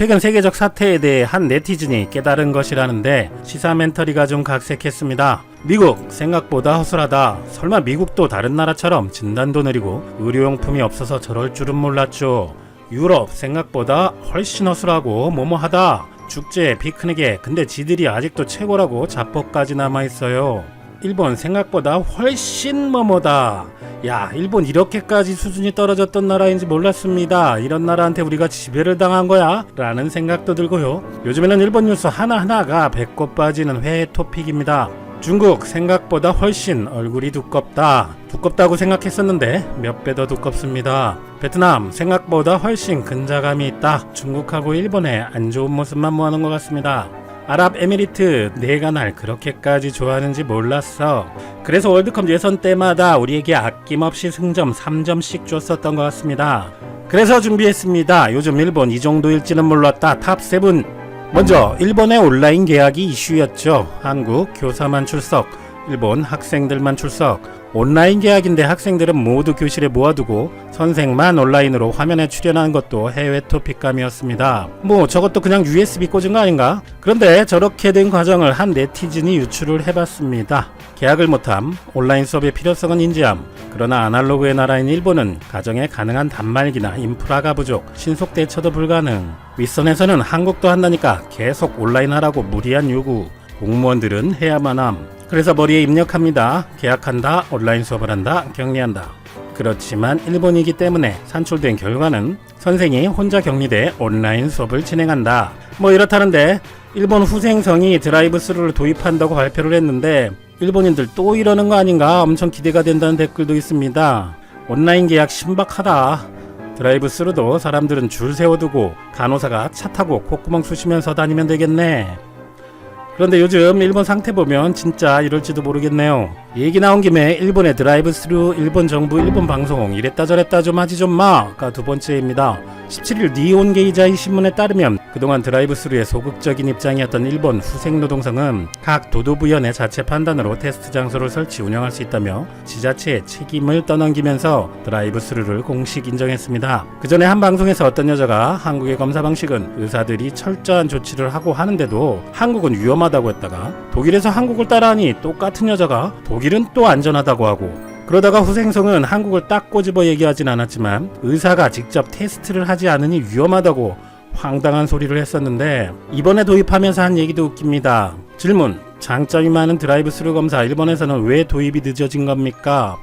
최근 세계적 사태에 대해 한 네티즌이 깨달은 것이라는데 시사 멘터리가 좀 각색했습니다. 미국 생각보다 허술하다. 설마 미국도 다른 나라처럼 진단도 느리고 의료용품이 없어서 저럴 줄은 몰랐죠. 유럽 생각보다 훨씬 허술하고 뭐뭐하다. 축제, 피크닉에 근데 지들이 아직도 최고라고 자뻑까지 남아있어요. 일본 생각보다 훨씬 뭐뭐다. 야, 일본 이렇게까지 수준이 떨어졌던 나라인지 몰랐습니다. 이런 나라한테 우리가 지배를 당한 거야? 라는 생각도 들고요. 요즘에는 일본 뉴스 하나하나가 배꼽 빠지는 회의 토픽입니다. 중국 생각보다 훨씬 얼굴이 두껍다. 두껍다고 생각했었는데 몇 배 더 두껍습니다. 베트남 생각보다 훨씬 근자감이 있다. 중국하고 일본의 안 좋은 모습만 모아놓은 것 같습니다. 아랍에미리트 내가 날 그렇게까지 좋아하는지 몰랐어. 그래서 월드컵 예선 때마다 우리에게 아낌없이 승점 3점씩 줬었던 것 같습니다. 그래서 준비했습니다. 요즘 일본 이 정도일지는 몰랐다. 탑 7. 먼저 일본의 온라인 계약이 이슈였죠. 한국 교사만 출석, 일본 학생들만 출석. 온라인 계약인데 학생들은 모두 교실에 모아두고 선생만 온라인으로 화면에 출연하는 것도 해외 토픽감이었습니다. 뭐 저것도 그냥 USB 꽂은 거 아닌가? 그런데 저렇게 된 과정을 한 네티즌이 유출을 해봤습니다. 계약을 못함, 온라인 수업의 필요성은 인지함. 그러나 아날로그의 나라인 일본은 가정에 가능한 단말기나 인프라가 부족, 신속 대처도 불가능. 윗선에서는 한국도 한다니까 계속 온라인 하라고 무리한 요구. 공무원들은 해야만 함. 그래서 머리에 입력합니다. 계약한다, 온라인 수업을 한다, 격리한다. 그렇지만 일본이기 때문에 산출된 결과는 선생이 혼자 격리돼 온라인 수업을 진행한다. 뭐 이렇다는데 일본 후생성이 드라이브 스루를 도입한다고 발표를 했는데 일본인들 또 이러는 거 아닌가 엄청 기대가 된다는 댓글도 있습니다. 온라인 계약 신박하다. 드라이브 스루도 사람들은 줄 세워두고 간호사가 차 타고 콧구멍 쑤시면서 다니면 되겠네. 그런데 요즘 일본 상태 보면 진짜 이럴지도 모르겠네요. 얘기 나온 김에 일본의 드라이브 스루 일본 정부 일본 방송 이랬다 저랬다 좀 하지 좀 마가 두 번째입니다. 17일 니온 게이자이 신문에 따르면 그동안 드라이브 스루의 소극적인 입장이었던 일본 후생노동성은 각 도도부연의 자체 판단으로 테스트 장소를 설치 운영할 수 있다며 지자체의 책임을 떠넘기면서 드라이브 스루를 공식 인정했습니다. 그 전에 한 방송에서 어떤 여자가 한국의 검사 방식은 의사들이 철저한 조치를 하고 하는데도 한국은 위험하다고 했다가 독일에서 한국을 따라하니 똑같은 여자가 독일은 또 안전하다고 하고 그러다가 후생성은 한국을 딱 꼬집어 얘기하진 않았지만 의사가 직접 테스트를 하지 않으니 위험하다고 황당한 소리를 했었는데 이번에 도입하면서 한 얘기도 웃깁니다. 질문 장점이 많은 드라이브 스루 검사 일본에서는 왜 도입이 늦어진 겁니까?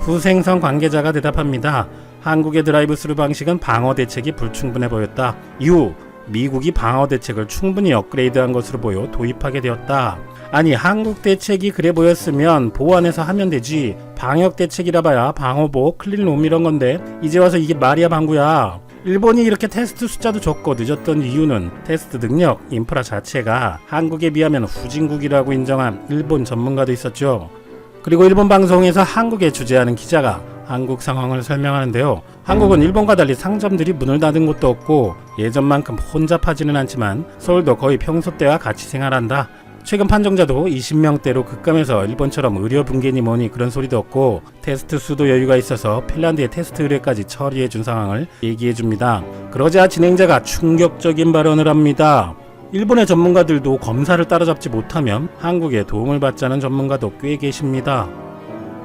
후생성 관계자가 대답합니다. 한국의 드라이브 스루 방식은 방어 대책이 불충분해 보였다. 이후 미국이 방어 대책을 충분히 업그레이드한 것으로 보여 도입하게 되었다. 아니 한국 대책이 그래 보였으면 보완해서 하면 되지 방역 대책이라 봐야 방어복 클린룸 이런 건데 이제 와서 이게 말이야 방구야 일본이 이렇게 테스트 숫자도 적고 늦었던 이유는 테스트 능력, 인프라 자체가 한국에 비하면 후진국이라고 인정한 일본 전문가도 있었죠. 그리고 일본 방송에서 한국에 주재하는 기자가 한국 상황을 설명하는데요. 한국은 일본과 달리 상점들이 문을 닫은 곳도 없고 예전만큼 혼잡하지는 않지만 서울도 거의 평소 때와 같이 생활한다. 최근 판정자도 20명대로 급감해서 일본처럼 의료 붕괴니 뭐니 그런 소리도 없고 테스트 수도 여유가 있어서 핀란드의 테스트 의뢰까지 처리해 준 상황을 얘기해 줍니다. 그러자 진행자가 충격적인 발언을 합니다. 일본의 전문가들도 검사를 따라잡지 못하면 한국에 도움을 받자는 전문가도 꽤 계십니다.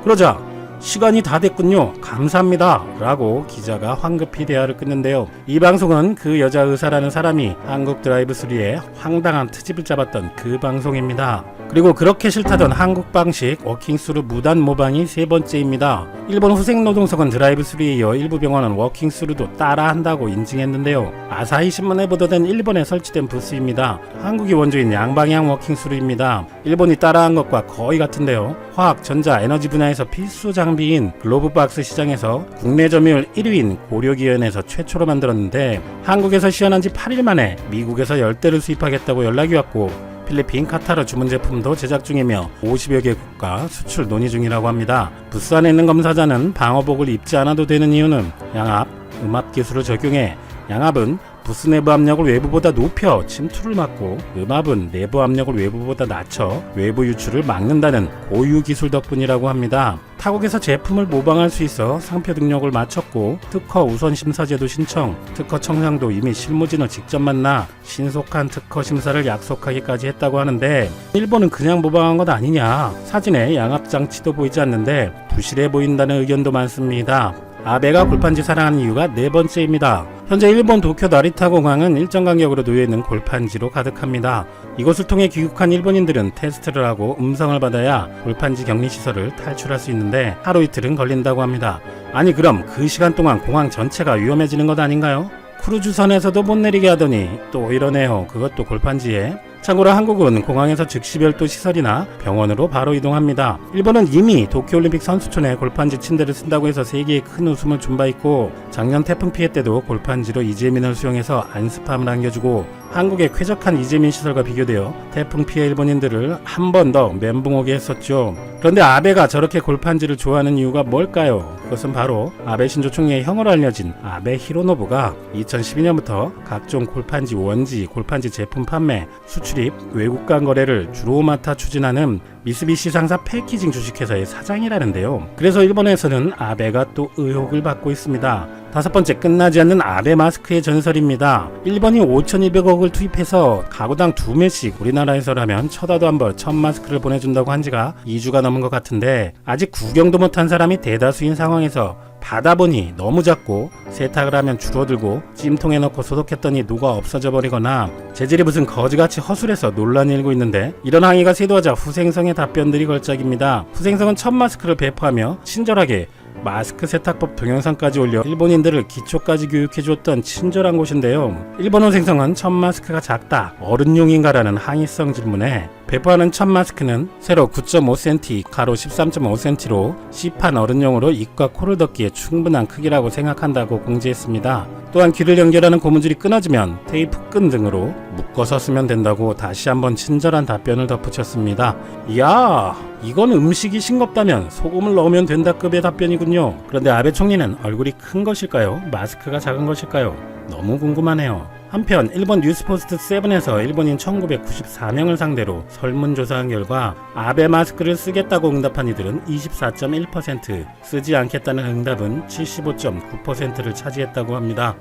그러자 시간이 다 됐군요. 감사합니다. 라고 기자가 황급히 대화를 끊는데요. 이 방송은 그 여자 의사라는 사람이 한국 드라이브 스리에 황당한 트집을 잡았던 그 방송입니다. 그리고 그렇게 싫다던 한국 방식 워킹스루 무단 모방이 세 번째입니다. 일본 후생노동성은 드라이브 스루에 이어 일부 병원은 워킹스루도 따라한다고 인증했는데요. 아사히 신문에 보도된 일본에 설치된 부스입니다. 한국이 원조인 양방향 워킹스루입니다. 일본이 따라한 것과 거의 같은데요. 화학, 전자, 에너지 분야에서 필수 장비인 글로브박스 시장에서 국내 점유율 1위인 고려기현에서 최초로 만들었는데 한국에서 시연한 지 8일 만에 미국에서 열대를 수입하겠다고 연락이 왔고 필리핀, 카타르 주문 제품도 제작 중이며 50여 개 국가 수출 논의 중이라고 합니다. 부스 안에 있는 검사자는 방어복을 입지 않아도 되는 이유는 양압, 음압 기술을 적용해 양압은 부스 내부 압력을 외부보다 높여 침투를 막고 음압은 내부 압력을 외부보다 낮춰 외부 유출을 막는다는 고유 기술 덕분이라고 합니다. 타국에서 제품을 모방할 수 있어 상표 등록을 마쳤고 특허 우선 심사제도 신청, 특허 청량도 이미 실무진을 직접 만나 신속한 특허 심사를 약속하기까지 했다고 하는데 일본은 그냥 모방한 것 아니냐? 사진에 양압 장치도 보이지 않는데 부실해 보인다는 의견도 많습니다. 아베가 골판지 사랑하는 이유가 네 번째입니다. 현재 일본 도쿄 나리타 공항은 일정 간격으로 놓여있는 골판지로 가득합니다. 이곳을 통해 귀국한 일본인들은 테스트를 하고 음성을 받아야 골판지 격리 시설을 탈출할 수 있는데 하루 이틀은 걸린다고 합니다. 아니 그럼 그 시간 동안 공항 전체가 위험해지는 것 아닌가요? 크루즈선에서도 못 내리게 하더니 또 이러네요. 그것도 골판지에. 참고로 한국은 공항에서 즉시 별도 시설이나 병원으로 바로 이동합니다. 일본은 이미 도쿄올림픽 선수촌에 골판지 침대를 쓴다고 해서 세계에 큰 웃음을 준 바 있고 작년 태풍 피해 때도 골판지로 이재민을 수용해서 안습함을 안겨주고 한국의 쾌적한 이재민 시설과 비교되어 태풍 피해 일본인들을 한 번 더 멘붕 오게 했었죠. 그런데 아베가 저렇게 골판지를 좋아하는 이유가 뭘까요? 그것은 바로 아베 신조 총리의 형으로 알려진 아베 히로노부가 2012년부터 각종 골판지 원지, 골판지 제품 판매, 수출입, 외국 간 거래를 주로 맡아 추진하는 미쓰비시 상사 패키징 주식회사의 사장이라는데요. 그래서 일본에서는 아베가 또 의혹을 받고 있습니다. 다섯 번째 끝나지 않는 아베 마스크의 전설입니다. 일본이 5,200억을 투입해서 가구당 두 매씩 우리나라에서라면 쳐다도 한벌천 마스크를 보내준다고 한 지가 2주가 넘은 것 같은데 아직 구경도 못한 사람이 대다수인 상황에서 받아보니 너무 작고 세탁을 하면 줄어들고 찜통에 넣고 소독했더니 녹아 없어져 버리거나 재질이 무슨 거지같이 허술해서 논란이 일고 있는데 이런 항의가 쇄도하자 후생성의 답변들이 걸작입니다. 후생성은 첫 마스크를 배포하며 친절하게 마스크 세탁법 동영상까지 올려 일본인들을 기초까지 교육해 주었던 친절한 곳인데요. 일본 후생성은 첫 마스크가 작다, 어른용인가라는 항의성 질문에 배포하는 첫 마스크는 세로 9.5cm, 가로 13.5cm로 C판 어른용으로 입과 코를 덮기에 충분한 크기라고 생각한다고 공지했습니다. 또한 귀를 연결하는 고무줄이 끊어지면 테이프 끈 등으로 묶어서 쓰면 된다고 다시 한번 친절한 답변을 덧붙였습니다. 이야, 이건 음식이 싱겁다면 소금을 넣으면 된다급의 답변이군요. 그런데 아베 총리는 얼굴이 큰 것일까요? 마스크가 작은 것일까요? 너무 궁금하네요. 한편 일본 뉴스포스트 7에서 일본인 1994명을 상대로 설문조사한 결과 아베 마스크를 쓰겠다고 응답한 이들은 24.1%, 쓰지 않겠다는 응답은 75.9%를 차지했다고 합니다.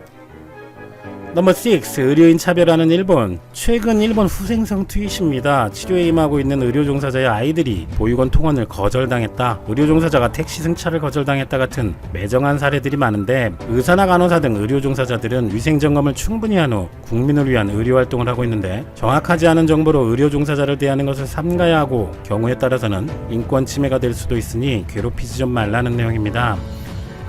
넘버 6. 의료인 차별하는 일본. 최근 일본 후생성 트윗입니다. 치료에 임하고 있는 의료 종사자의 아이들이 보육원 통원을 거절당했다. 의료 종사자가 택시 승차를 거절당했다 같은 매정한 사례들이 많은데 의사나 간호사 등 의료 종사자들은 위생 점검을 충분히 한 후 국민을 위한 의료 활동을 하고 있는데 정확하지 않은 정보로 의료 종사자를 대하는 것을 삼가야 하고 경우에 따라서는 인권 침해가 될 수도 있으니 괴롭히지 좀 말라는 내용입니다.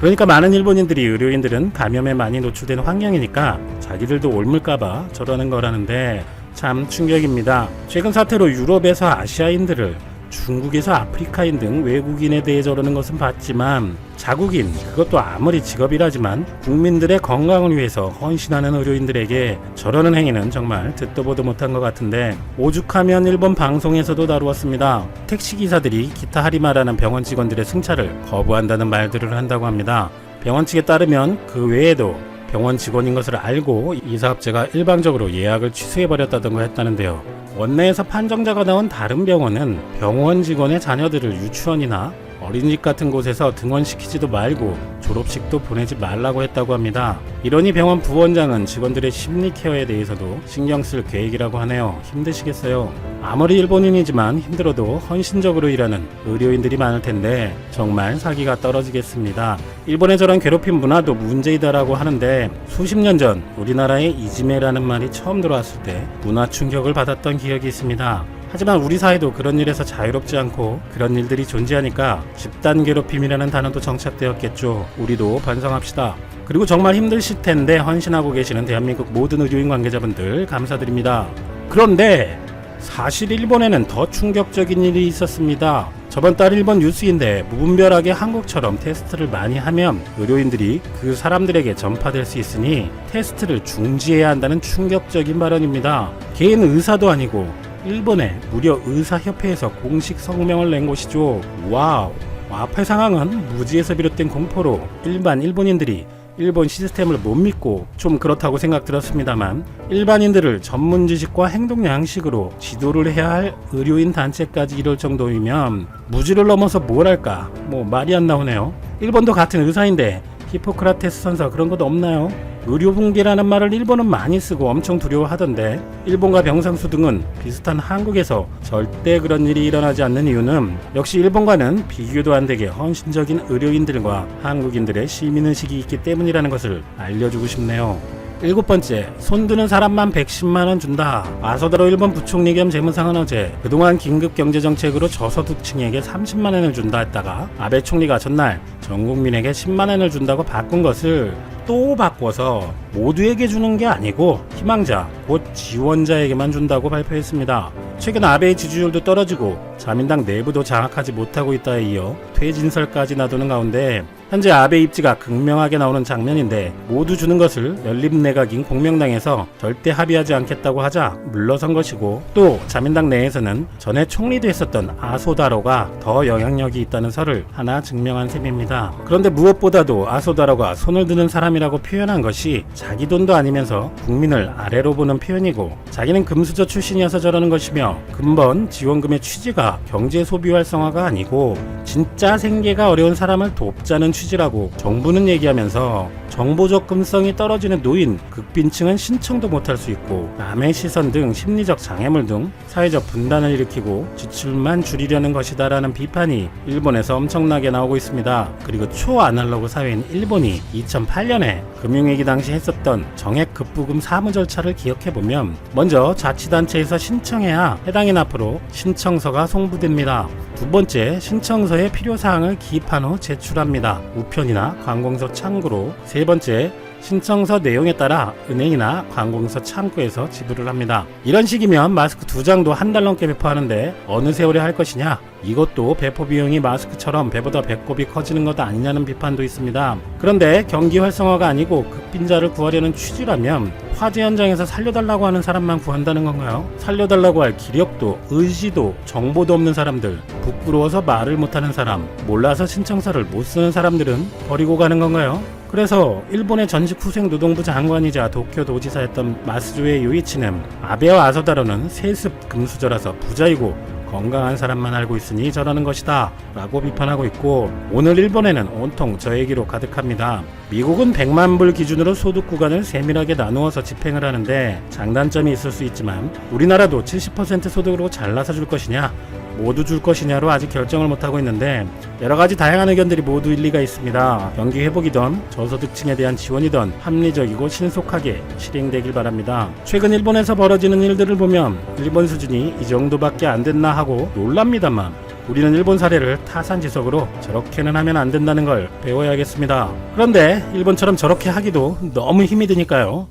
그러니까 많은 일본인들이 의료인들은 감염에 많이 노출된 환경이니까 자기들도 옮을까봐 저러는 거라는데 참 충격입니다. 최근 사태로 유럽에서 아시아인들을 중국에서 아프리카인 등 외국인에 대해 저러는 것은 봤지만 자국인 그것도 아무리 직업이라지만 국민들의 건강을 위해서 헌신하는 의료인들에게 저러는 행위는 정말 듣도 보도 못한 것 같은데 오죽하면 일본 방송에서도 다루었습니다. 택시기사들이 기타 하리마라는 병원 직원들의 승차를 거부한다는 말들을 한다고 합니다. 병원 측에 따르면 그 외에도 병원 직원인 것을 알고 이 사업자가 일방적으로 예약을 취소해버렸다던가 했다는데요. 원내에서 판정자가 나온 다른 병원은 병원 직원의 자녀들을 유치원이나 어린이집 같은 곳에서 등원시키지도 말고 졸업식도 보내지 말라고 했다고 합니다. 이러니 병원 부원장은 직원들의 심리 케어에 대해서도 신경 쓸 계획이라고 하네요. 힘드시겠어요? 아무리 일본인이지만 힘들어도 헌신적으로 일하는 의료인들이 많을 텐데 정말 사기가 떨어지겠습니다. 일본의 저런 괴롭힘 문화도 문제이다라고 하는데 수십 년 전 우리나라에 이지메라는 말이 처음 들어왔을 때 문화 충격을 받았던 기억이 있습니다. 하지만 우리 사회도 그런 일에서 자유롭지 않고 그런 일들이 존재하니까 집단 괴롭힘이라는 단어도 정착되었겠죠. 우리도 반성합시다. 그리고 정말 힘드실 텐데 헌신하고 계시는 대한민국 모든 의료인 관계자분들 감사드립니다. 그런데 사실 일본에는 더 충격적인 일이 있었습니다. 저번 달 일본 뉴스인데 무분별하게 한국처럼 테스트를 많이 하면 의료인들이 그 사람들에게 전파될 수 있으니 테스트를 중지해야 한다는 충격적인 발언입니다. 개인 의사도 아니고 일본의 무려 의사협회에서 공식 성명을 낸 곳이죠. 와우. 와플 상황은 무지에서 비롯된 공포로 일반 일본인들이 일본 시스템을 못 믿고 좀 그렇다고 생각 들었습니다만 일반인들을 전문 지식과 행동 양식으로 지도를 해야 할 의료인 단체까지 이럴 정도이면 무지를 넘어서 뭘 할까 뭐 말이 안 나오네요 일본도 같은 의사인데 히포크라테스 선서 그런 것도 없나요? 의료 붕괴라는 말을 일본은 많이 쓰고 엄청 두려워하던데 일본과 병상수 등은 비슷한 한국에서 절대 그런 일이 일어나지 않는 이유는 역시 일본과는 비교도 안 되게 헌신적인 의료인들과 한국인들의 시민의식이 있기 때문이라는 것을 알려주고 싶네요. 일곱 번째, 손드는 사람만 110만원 준다. 아소다로 일본 부총리 겸 재무상은 어제 그동안 긴급 경제정책으로 저소득층에게 30만원을 준다 했다가 아베 총리가 전날 전 국민에게 10만원을 준다고 바꾼 것을 또 바꿔서 모두에게 주는 게 아니고 희망자, 곧 지원자에게만 준다고 발표했습니다. 최근 아베의 지지율도 떨어지고 자민당 내부도 장악하지 못하고 있다에 이어 퇴진설까지 나도는 가운데 현재 아베 입지가 극명하게 나오는 장면인데 모두 주는 것을 연립내각인 공명당에서 절대 합의하지 않겠다고 하자 물러선 것이고 또 자민당 내에서는 전에 총리도 했었던 아소다로가 더 영향력이 있다는 설을 하나 증명한 셈입니다. 그런데 무엇보다도 아소다로가 손을 드는 사람이라고 표현한 것이 자기 돈도 아니면서 국민을 아래로 보는 표현이고 자기는 금수저 출신이어서 저러는 것이며 근본 지원금의 취지가 경제 소비 활성화가 아니고 진짜 생계가 어려운 사람을 돕자는 취지라고 정부는 얘기하면서 정보 접근성이 떨어지는 노인, 극빈층은 신청도 못할 수 있고 남의 시선 등 심리적 장애물 등 사회적 분단을 일으키고 지출만 줄이려는 것이다라는 비판이 일본에서 엄청나게 나오고 있습니다. 그리고 초아날로그 사회인 일본이 2008년에 금융위기 당시 했었던 정액 급부금 사무 절차를 기억해보면 먼저 자치단체에서 신청해야 해당인 앞으로 신청서가 송부됩니다. 두 번째, 신청서에 필요사항을 기입한 후 제출합니다. 우편이나 관공서 창구로. 세 번째, 신청서 내용에 따라 은행이나 관공서 창구에서 지불을 합니다. 이런 식이면 마스크 두 장도 한 달 넘게 배포하는데 어느 세월에 할 것이냐? 이것도 배포 비용이 마스크처럼 배보다 배꼽이 커지는 것 아니냐는 비판도 있습니다. 그런데 경기 활성화가 아니고 극빈자를 구하려는 취지라면 화재 현장에서 살려달라고 하는 사람만 구한다는 건가요? 살려달라고 할 기력도 의지도 정보도 없는 사람들 부끄러워서 말을 못하는 사람 몰라서 신청서를 못 쓰는 사람들은 버리고 가는 건가요? 그래서 일본의 전직 후생 노동부 장관이자 도쿄 도지사였던 마스조의 요이치는 아베와 아소다로는 세습 금수저라서 부자이고 건강한 사람만 알고 있으니 저러는 것이다 라고 비판하고 있고 오늘 일본에는 온통 저 얘기로 가득합니다. 미국은 100만 불 기준으로 소득 구간을 세밀하게 나누어서 집행을 하는데 장단점이 있을 수 있지만 우리나라도 70% 소득으로 잘라서 줄 것이냐 모두 줄 것이냐로 아직 결정을 못하고 있는데 여러 가지 다양한 의견들이 모두 일리가 있습니다. 경기 회복이던 저소득층에 대한 지원이던 합리적이고 신속하게 실행되길 바랍니다. 최근 일본에서 벌어지는 일들을 보면 일본 수준이 이 정도밖에 안 됐나 하고 놀랍니다만 우리는 일본 사례를 타산지석으로 저렇게는 하면 안 된다는 걸 배워야겠습니다. 그런데 일본처럼 저렇게 하기도 너무 힘이 드니까요.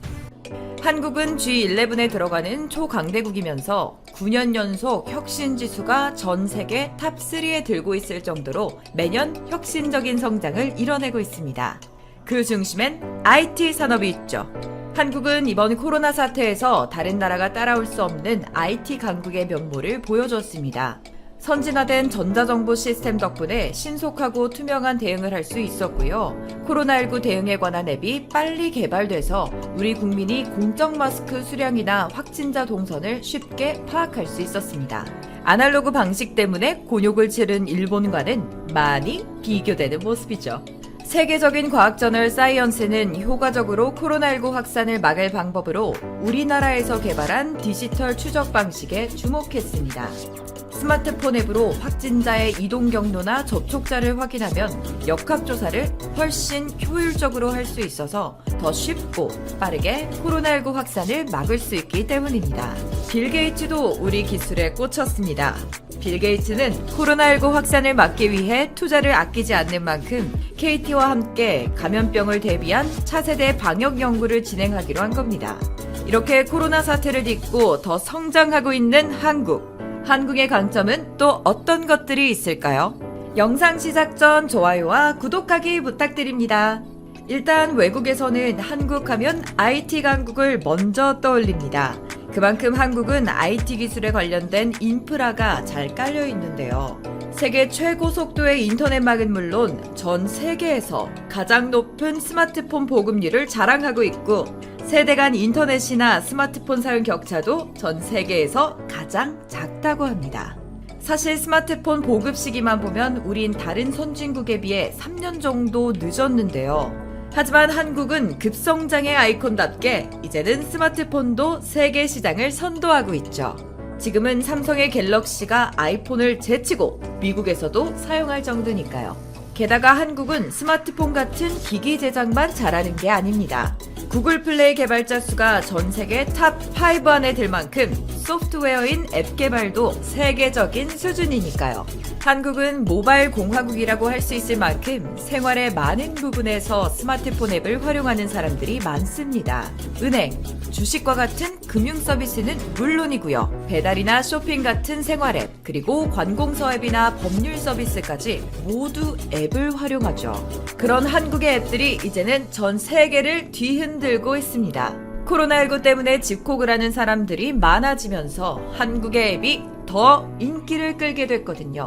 한국은 G11에 들어가는 초강대국이면서 9년 연속 혁신 지수가 전 세계 탑3에 들고 있을 정도로 매년 혁신적인 성장을 이뤄내고 있습니다. 그 중심엔 IT 산업이 있죠. 한국은 이번 코로나 사태에서 다른 나라가 따라올 수 없는 IT 강국의 면모를 보여줬습니다. 선진화된 전자정보 시스템 덕분에 신속하고 투명한 대응을 할 수 있었고요. 코로나19 대응에 관한 앱이 빨리 개발돼서 우리 국민이 공적 마스크 수량이나 확진자 동선을 쉽게 파악할 수 있었습니다. 아날로그 방식 때문에 곤욕을 치른 일본과는 많이 비교되는 모습이죠. 세계적인 과학 저널 사이언스는 효과적으로 코로나19 확산을 막을 방법으로 우리나라에서 개발한 디지털 추적 방식에 주목했습니다. 스마트폰 앱으로 확진자의 이동 경로나 접촉자를 확인하면 역학조사를 훨씬 효율적으로 할 수 있어서 더 쉽고 빠르게 코로나19 확산을 막을 수 있기 때문입니다. 빌 게이츠도 우리 기술에 꽂혔습니다. 빌 게이츠는 코로나19 확산을 막기 위해 투자를 아끼지 않는 만큼 KT와 함께 감염병을 대비한 차세대 방역 연구를 진행하기로 한 겁니다. 이렇게 코로나 사태를 딛고 더 성장하고 있는 한국. 한국의 강점은 또 어떤 것들이 있을까요? 영상 시작 전 좋아요와 구독하기 부탁드립니다. 일단 외국에서는 한국 하면 IT 강국을 먼저 떠올립니다. 그만큼 한국은 IT 기술에 관련된 인프라가 잘 깔려 있는데요. 세계 최고 속도의 인터넷망은 물론 전 세계에서 가장 높은 스마트폰 보급률을 자랑하고 있고 세대 간 인터넷이나 스마트폰 사용 격차도 전 세계에서 가장 작다고 합니다. 사실 스마트폰 보급 시기만 보면 우린 다른 선진국에 비해 3년 정도 늦었는데요. 하지만 한국은 급성장의 아이콘답게 이제는 스마트폰도 세계 시장을 선도하고 있죠. 지금은 삼성의 갤럭시가 아이폰을 제치고 미국에서도 사용할 정도니까요. 게다가 한국은 스마트폰 같은 기기 제작만 잘하는 게 아닙니다. 구글 플레이 개발자 수가 전 세계 탑 5 안에 들 만큼 소프트웨어인 앱 개발도 세계적인 수준이니까요. 한국은 모바일 공화국이라고 할 수 있을 만큼 생활의 많은 부분에서 스마트폰 앱을 활용하는 사람들이 많습니다. 은행, 주식과 같은 금융 서비스는 물론이고요. 배달이나 쇼핑 같은 생활 앱, 그리고 관공서 앱이나 법률 서비스까지 모두 앱을 활용하죠. 그런 한국의 앱들이 이제는 전 세계를 뒤흔들고 있습니다. 코로나19 때문에 집콕을 하는 사람들이 많아지면서 한국의 앱이 더 인기를 끌게 됐거든요.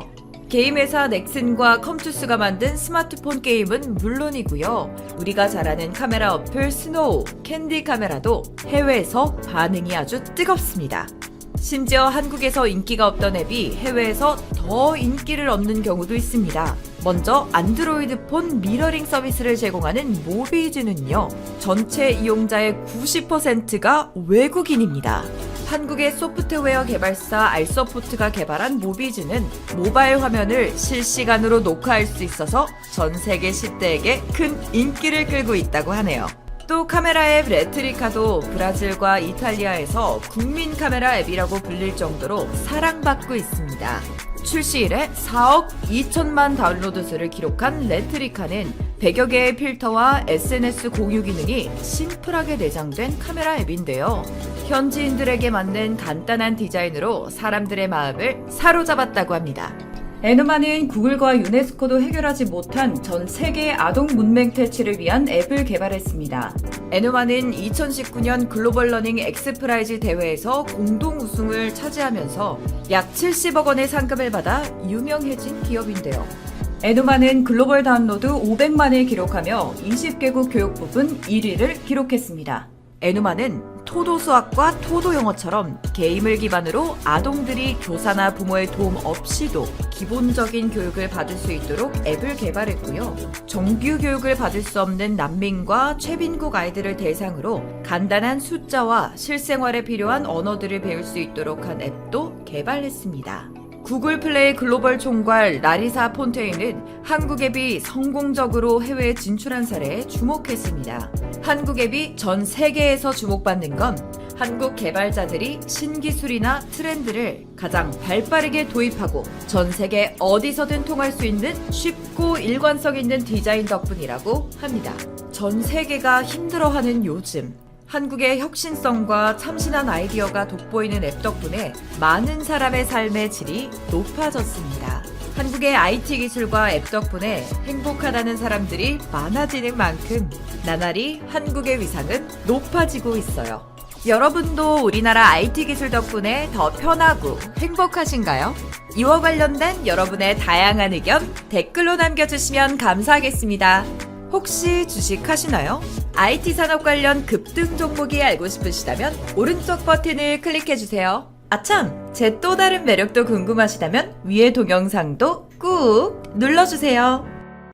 게임 회사 넥슨과 컴투스가 만든 스마트폰 게임은 물론이고요. 우리가 잘 아는 카메라 어플 스노우, 캔디 카메라도 해외에서 반응이 아주 뜨겁습니다. 심지어 한국에서 인기가 없던 앱이 해외에서 더 인기를 얻는 경우도 있습니다. 먼저 안드로이드 폰 미러링 서비스를 제공하는 모비즈는요, 전체 이용자의 90%가 외국인입니다. 한국의 소프트웨어 개발사 알서포트가 개발한 모비즈는 모바일 화면을 실시간으로 녹화할 수 있어서 전 세계 10대에게 큰 인기를 끌고 있다고 하네요. 또 카메라 앱 레트리카도 브라질과 이탈리아에서 국민 카메라 앱이라고 불릴 정도로 사랑받고 있습니다. 출시 이래 4억 2천만 다운로드 수를 기록한 레트리카는 100여 개의 필터와 SNS 공유 기능이 심플하게 내장된 카메라 앱인데요. 현지인들에게 맞는 간단한 디자인으로 사람들의 마음을 사로잡았다고 합니다. 에노마는 구글과 유네스코도 해결하지 못한 전 세계 아동 문맹 퇴치를 위한 앱을 개발했습니다. 에노마는 2019년 글로벌 러닝 엑스프라이즈 대회에서 공동 우승을 차지하면서 약 70억 원의 상금을 받아 유명해진 기업인데요. 에노마는 글로벌 다운로드 500만을 기록하며 20개국 교육 부분 1위를 기록했습니다. 에누마는 토도 수학과 토도 영어처럼 게임을 기반으로 아동들이 교사나 부모의 도움 없이도 기본적인 교육을 받을 수 있도록 앱을 개발했고요. 정규 교육을 받을 수 없는 난민과 최빈국 아이들을 대상으로 간단한 숫자와 실생활에 필요한 언어들을 배울 수 있도록 한 앱도 개발했습니다. 구글 플레이 글로벌 총괄 라리사 폰테인은 한국 앱이 성공적으로 해외에 진출한 사례에 주목했습니다. 한국 앱이 전 세계에서 주목받는 건 한국 개발자들이 신기술이나 트렌드를 가장 발빠르게 도입하고 전 세계 어디서든 통할 수 있는 쉽고 일관성 있는 디자인 덕분이라고 합니다. 전 세계가 힘들어하는 요즘 한국의 혁신성과 참신한 아이디어가 돋보이는 앱 덕분에 많은 사람의 삶의 질이 높아졌습니다. 한국의 IT 기술과 앱 덕분에 행복하다는 사람들이 많아지는 만큼 나날이 한국의 위상은 높아지고 있어요. 여러분도 우리나라 IT 기술 덕분에 더 편하고 행복하신가요? 이와 관련된 여러분의 다양한 의견 댓글로 남겨주시면 감사하겠습니다. 혹시 주식 하시나요? IT 산업 관련 급등 종목이 알고 싶으시다면 오른쪽 버튼을 클릭해주세요. 아참! 제 또 다른 매력도 궁금하시다면 위의 동영상도 꾹 눌러주세요.